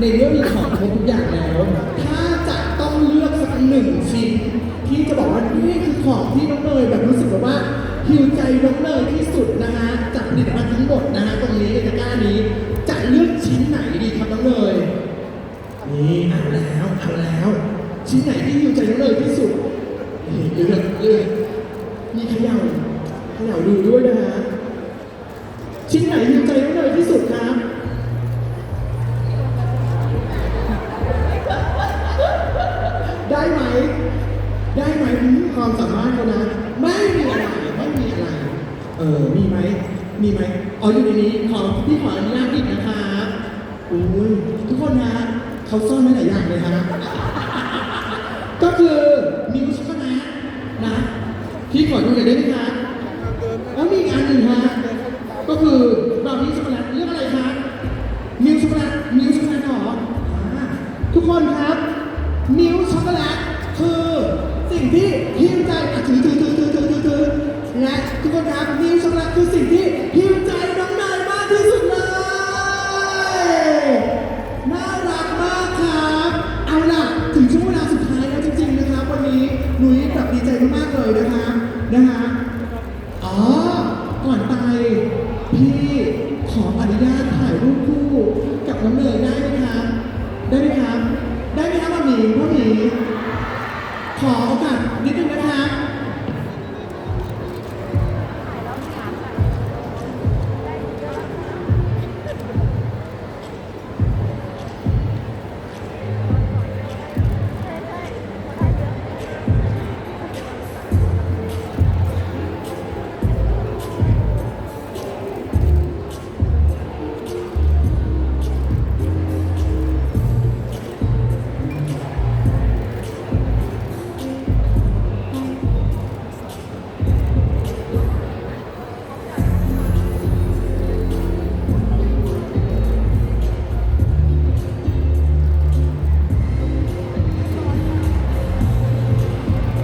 ในเรื่องมีของครบทุกอย่างแล้ว ถ้าจะต้องเลือกสักหนึ่งชิ้นที่จะบอกว่านี่คือของที่น้องเนยแบบรู้สึกแบบว่าฮิวใจน้องเนยที่สุดนะคะจากผลิตภัณฑ์ทั้งหมดนะคะตรงนี้ในตะกร้านี้ จะเลือกชิ้นไหนดีครับน้องเนยนี่เอาแล้วเอาแล้ว ชิ้นไหนที่ฮิวใจน้องเนยที่สุดนี่เลือกเลือกมีเขย่าเขย่าดูด้วยนะฮะชิ้นไหนฮิวใจ ความสามารถเขานะไม่มีอะไรไม่มีอะไร เออมีไหมมีไหมอ๋ออยู่ในนี้ขอพี่ขออนุญาตอีกนะครับอุ้ยทุกคนนะเขาซ่อนไว้หลายอย่างเลยฮะก็คือมิวช็อกโกแลตนะพี่ขอดูหน่อยได้ไหมครับแล้วมีอีกอันหนึ่งฮะก็คือบราวนี่ช็อกโกแลตเรื่องอะไรครับมิลช็อกโกแลตมิลช็อกโกแลตเหรอทุกคนครับมิลช็อกโกแลต งที่ฮิวใจอะถือถือถือถือถือถือและทุกคนครับมิลช็อกโกแลตคือสิ่งที่ฮิวใจน้องนายมากที่สุดเลย น่ารักมากครับ เอาล่ะถึงช่วงเวลาสุดท้ายแล้วจริงๆนะครับ วันนี้หนุ้ยแบบดีใจมากๆเลยนะคะนะคะอ๋อก่อนไปพี่ขออนุญาตถ่ายรูปคู่กับน้องเนยได้ไหมครับ ได้ไหมครับ ได้ไหมครับพ่อหมีพ่อหมี ขอโ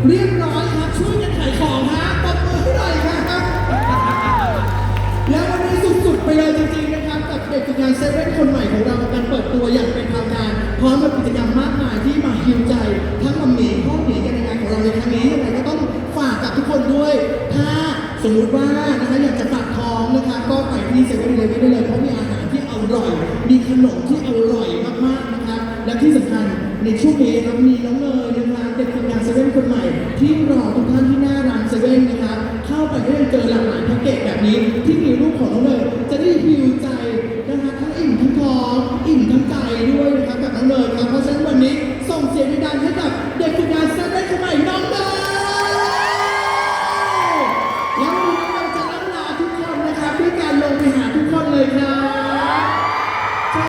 เรียบร้อยครับช่วยกันขายของฮะปรบมือให้หน่อยครับ แล้ววันนี้สุดๆไปเลยจริงๆนะครับกับเด็กฝึกงานเซเว่นคนใหม่ของเรากับการเปิดตัวอย่างเป็นทางการพร้อมกับกิจกรรมมากมายที่มาฮิวใจทั้งมัมหมีพ่อหมีกันในงานของเราในครั้งนี้ยังไงก็ต้องฝากกับทุกคนด้วย ถ้าสมมุติว่านะคะอยากจะฝากท้องนะคะก็ไปที่เซเว่นเลยได้เลยเพราะมีอาหารที่อร่อย มีขนมที่อร่อยมากๆนะครับและที่สำคัญในช่วงนี้ครับมีน้องเนย เด็กฝึกงานเซเว่นคนใหม่ ที่รอทุกท่านที่หน้าร้านเซเว่นนะครับเข้าไปก็ยังเจอหลากหลายแพ็กเกจแบบนี้ที่มีรูปของน้องเนย